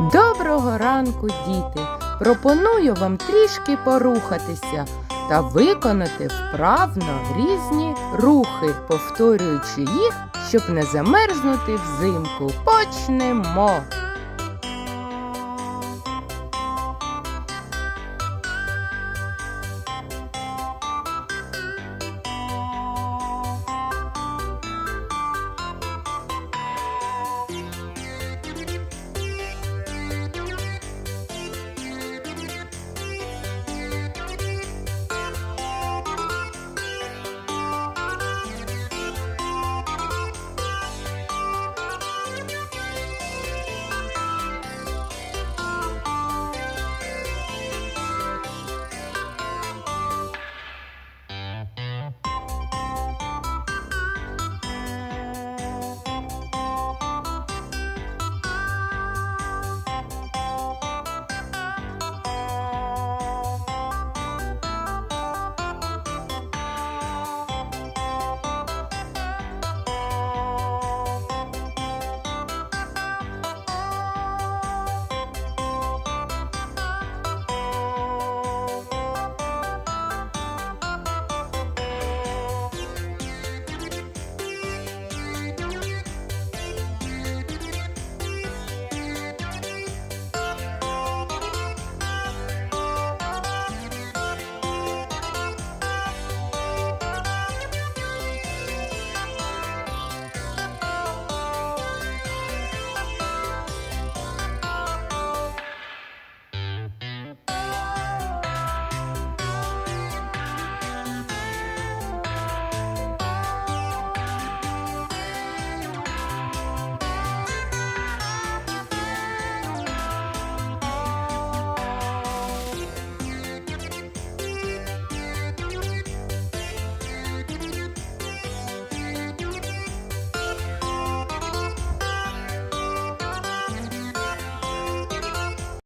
Доброго ранку, діти! Пропоную вам трішки порухатися та виконати вправно різні рухи, повторюючи їх, щоб не замерзнути взимку. Почнемо!